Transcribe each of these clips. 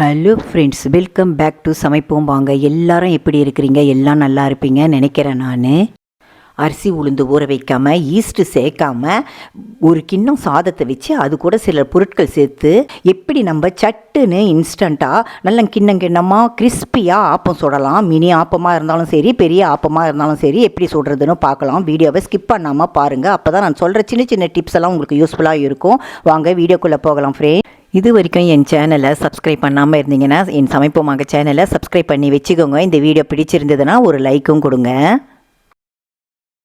Hello friends welcome back to சமைப்போம் வாங்க. எல்லாரும் எப்படி இருக்கிறீங்க? எல்லாம் நல்லா இருப்பீங்க நினைக்கிறேன் நான். அரிசி உளுந்து ஊற வைக்காமல் ஈஸ்ட்டு சேர்க்காம ஒரு கிண்ணம் சாதத்தை வச்சு அது கூட சில பொருட்கள் சேர்த்து எப்படி நம்ம சட்டுன்னு இன்ஸ்டண்ட்டாக நல்ல கிண்ணம் கிண்ணமாக கிறிஸ்பியாக ஆப்பம் சுடலாம். மினி ஆப்பமாக இருந்தாலும் சரி பெரிய ஆப்பமாக இருந்தாலும் சரி எப்படி சுடுறதுன்னு பார்க்கலாம். வீடியோவை ஸ்கிப் பண்ணாமல் பாருங்கள் அப்போ தான் நான் சொல்கிற சின்ன சின்ன டிப்ஸ் எல்லாம் உங்களுக்கு யூஸ்ஃபுல்லாக இருக்கும். வாங்க வீடியோக்குள்ளே போகலாம் ஃப்ரெண்ட் இது வரைக்கும் என் சேனலை சப்ஸ்கிரைப் பண்ணாமல் இருந்தீங்கன்னா என் சமைப்போமாக சேனலை சப்ஸ்கிரைப் பண்ணி வச்சுக்கோங்க. இந்த வீடியோ பிடிச்சிருந்ததுன்னா ஒரு லைக்கும் கொடுங்க.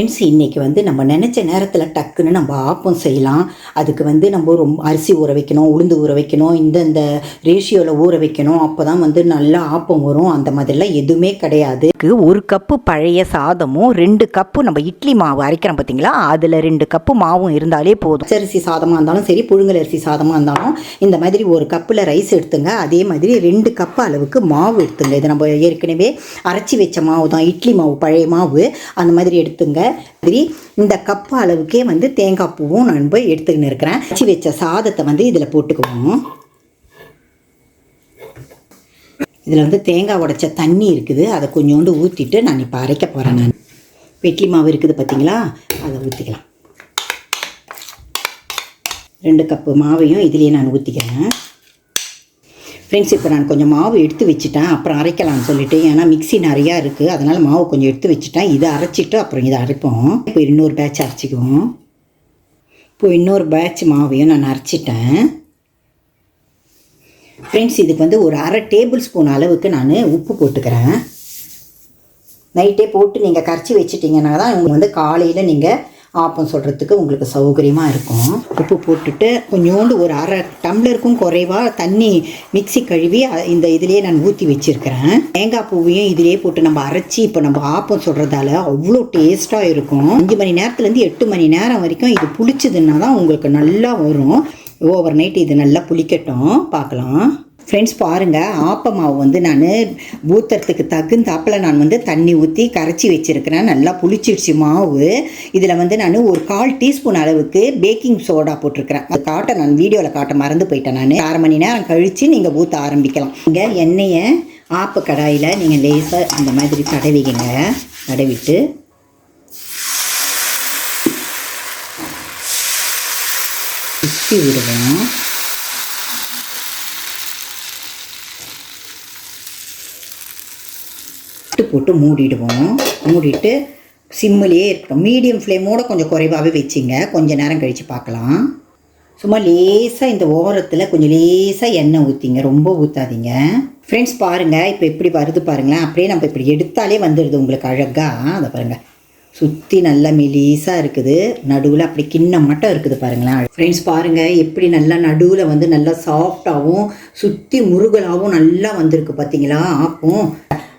ஃப்ரெண்ட்ஸ் இன்றைக்கி வந்து நம்ம நினச்ச நேரத்தில் டக்குன்னு நம்ம ஆப்பம் செய்யலாம். அதுக்கு வந்து நம்ம ரொம்ப அரிசி ஊற வைக்கணும் உளுந்து ஊற வைக்கணும் இந்த இந்த ரேஷியோவில் ஊற வைக்கணும். அப்போ தான் வந்து நல்லா ஆப்பம் வரும். அந்த மாதிரிலாம் எதுவுமே கிடையாது. ஒரு கப்பு பழைய சாதமும் ரெண்டு கப்பு நம்ம இட்லி மாவு அரைக்கிறோம் பார்த்தீங்களா அதில் ரெண்டு கப்பு மாவும் இருந்தாலே போதும். அரிசி சாதமாக இருந்தாலும் சரி புழுங்கல் அரிசி சாதமாக இருந்தாலும் இந்த மாதிரி ஒரு கப்பில் ரைஸ் எடுத்துங்க. அதே மாதிரி ரெண்டு கப்பு அளவுக்கு மாவு எடுத்துங்க. இது நம்ம ஏற்கனவே அரைச்சி வச்ச மாவு தான் இட்லி மாவு பழைய மாவு அந்த மாதிரி எடுத்துங்க. மாதிரி இந்த கப்பு அளவுக்கே வந்து தேங்காய் பூவும் நான் போய் எடுத்துக்கின்னு இருக்கிறேன். வச்சு வச்ச சாதத்தை வந்து இதில் போட்டுக்குவோம். இதில் வந்து தேங்காய் உடைச்ச தண்ணி இருக்குது. அதை கொஞ்சோண்டு ஊற்றிட்டு நான் இப்போ அரைக்க போகிறேன் நான். வெட்டி மாவு இருக்குது பார்த்தீங்களா அதை ஊற்றிக்கலாம் ரெண்டு கப்பு மாவையும் இதுலேயே நான் ஊற்றிக்கிறேன் ஃப்ரெண்ட்ஸ் இப்போ நான் கொஞ்சம் மாவு எடுத்து வச்சுட்டேன். அப்புறம் அரைக்கலாம்னு சொல்லிட்டு. ஏன்னா மிக்ஸி நிறையா இருக்குது அதனால் மாவு கொஞ்சம் எடுத்து வச்சுட்டேன். இதை அரைச்சிட்டு அப்புறம் இதை அரைப்போம். இப்போ இன்னொரு பேட்ச் அரைச்சிக்குவோம். இப்போ இன்னொரு பேட்ச் மாவையும் நான் அரைச்சிட்டேன். ஃப்ரெண்ட்ஸ் இதுக்கு வந்து ஒரு அரை டேபிள் ஸ்பூன் அளவுக்கு நான் உப்பு போட்டுக்கிறேன். நைட்டே போட்டு நீங்கள் கரைச்சி வச்சிட்டிங்கன்னா தான் இவங்க வந்து காலையில் நீங்கள் ஆப்பம் சொல்கிறதுக்கு உங்களுக்கு சௌகரியமாக இருக்கும். உப்பு போட்டுட்டு கொஞ்சோண்டு ஒரு அரை டம்ளருக்கும் குறைவாக தண்ணி மிக்ஸி கழுவி இந்த இதுலேயே நான் ஊற்றி வச்சுருக்கிறேன். தேங்காய் பூவையும் இதிலே போட்டு நம்ம அரைச்சி இப்போ நம்ம ஆப்பம் சொல்கிறதால அவ்வளோ டேஸ்ட்டாக இருக்கும். அஞ்சு மணி நேரத்துலேருந்து எட்டு மணி நேரம் வரைக்கும் இது புளிச்சதுன்னா தான் உங்களுக்கு நல்லா வரும். ஓவர் நைட் இது நல்லா புளிக்கட்டும். பார்க்கலாம். ஃப்ரெண்ட்ஸ் பாருங்கள் ஆப்ப மாவு வந்து நான் ஊற்றுறதுக்கு தகுந்தாப்பில் நான் வந்து தண்ணி ஊற்றி கரைச்சி வச்சுருக்கிறேன். நல்லா புளிச்சிடுச்சு மாவு. இதில் வந்து நான் ஒரு கால் டீஸ்பூன் அளவுக்கு பேக்கிங் சோடா போட்டிருக்கிறேன். அது காட்ட நான் வீடியோவில் காட்ட மறந்து போயிட்டேன் நான். அரை மணி நேரம் கழித்து நீங்கள் ஊற்ற ஆரம்பிக்கலாம். இங்கே எண்ணெயை ஆப்ப கடாயில் நீங்கள் லேசாக அந்த மாதிரி தடவிக்கங்க தடவிட்டு. சுற்றி விடுவோம். தட்டு போட்டு மூடிடுவோம். மூடிட்டு சிம்மிலேயே இருக்கட்டும். மீடியம் ஃப்ளேமோட கொஞ்சம் குறைவாகவே வச்சுங்க. கொஞ்சம் நேரம் கழித்து பார்க்கலாம். சும்மா லேசாக இந்த ஓரத்தில் கொஞ்சம் லேசாக எண்ணெய் ஊற்றிங்க ரொம்ப ஊற்றாதீங்க ஃப்ரெண்ட்ஸ் பாருங்கள் இப்போ எப்படி வருது பாருங்களேன். அப்படியே நம்ம இப்படி எடுத்தாலே வந்துடுது உங்களுக்கு அழகாக அதை பாருங்கள் சுற்றி நல்லா மெலீஸாக இருக்குது. நடுவில் அப்படி கிண்ணம் மட்டும் இருக்குது பாருங்களேன். ஃப்ரெண்ட்ஸ் பாருங்கள் எப்படி நல்லா நடுவில் வந்து நல்லா சாஃப்டாகவும் சுற்றி முருகலாகவும் நல்லா வந்திருக்கு பார்த்தீங்களா ஆப்பும்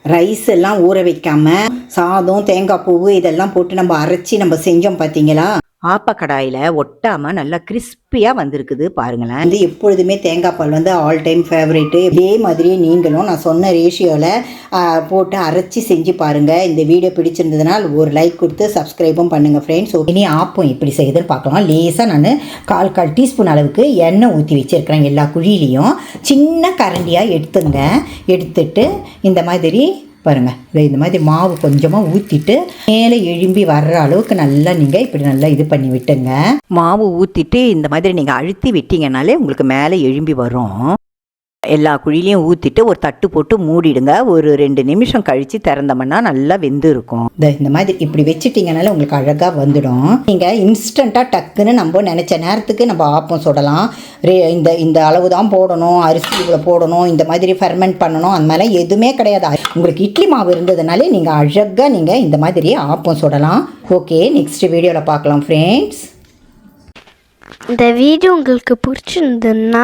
ரைஸ் எல்லாம் ஊற வைக்காமல் சாதம் தேங்காய் பூவு இதெல்லாம் போட்டு நம்ம அரைச்சி நம்ம செஞ்சோம் பார்த்தீங்களா ஆப்பக்கடாயில் ஒட்டாமல் நல்லா கிறிஸ்பியாக வந்திருக்குது பாருங்களேன். வந்து எப்பொழுதுமே தேங்காய் பால் வந்து ஆல் டைம் ஃபேவரேட்டு இதே மாதிரியே நீங்களும் நான் சொன்ன ரேஷியோவில் போட்டு அரைச்சி செஞ்சு பாருங்கள் இந்த வீடியோ பிடிச்சிருந்ததுனால் ஒரு லைக் கொடுத்து சப்ஸ்கிரைபும் பண்ணுங்கள் ஃப்ரெண்ட்ஸ் இனி ஆப்பம் எப்படி செய்யுதுன்னு பார்க்கலாம். லேசாக நான் கால் கால் டீஸ்பூன் அளவுக்கு எண்ணெய் ஊற்றி வச்சுருக்கிறேன் எல்லா குழியிலையும். சின்ன கரண்டியாக எடுத்துங்க எடுத்துட்டு இந்த மாதிரி பாருங்கள் இதை இந்த மாதிரி மாவு கொஞ்சமாக ஊற்றிட்டு மேலே எழும்பி வர்ற அளவுக்கு நல்லா நீங்கள் இப்படி நல்லா இது பண்ணி விட்டுங்க. மாவு ஊற்றிட்டு இந்த மாதிரி நீங்கள் அழுத்தி விட்டீங்கனாலே உங்களுக்கு மேலே எழும்பி வரும். எல்லா குழிலையும் ஊற்றிட்டு ஒரு தட்டு போட்டு மூடிடுங்க. ஒரு ரெண்டு நிமிஷம் கழித்து திறந்தோம்னா நல்லா வெந்து இருக்கும் இந்த இந்த மாதிரி இப்படி வச்சுட்டிங்கனால உங்களுக்கு அழகாக வந்துடும். நீங்கள் இன்ஸ்டண்ட்டாக டக்குன்னு நம்ம நினச்ச நேரத்துக்கு நம்ம ஆப்பம் சுடலாம். ரே இந்த இந்த அளவு தான் போடணும். அரிசி இவ்வளோ போடணும். இந்த மாதிரி ஃபெர்மெண்ட் பண்ணணும். அந்த மாதிரிலாம் எதுவுமே கிடையாது. உங்களுக்கு இட்லி மாவு இருந்ததுனாலே நீங்கள் அழகாக நீங்கள் இந்த மாதிரி ஆப்பம் சுடலாம். ஓகே நெக்ஸ்ட் வீடியோவில் பார்க்கலாம் ஃப்ரெண்ட்ஸ் இந்த வீடியோ உங்களுக்கு பிடிச்சிருந்ததுன்னா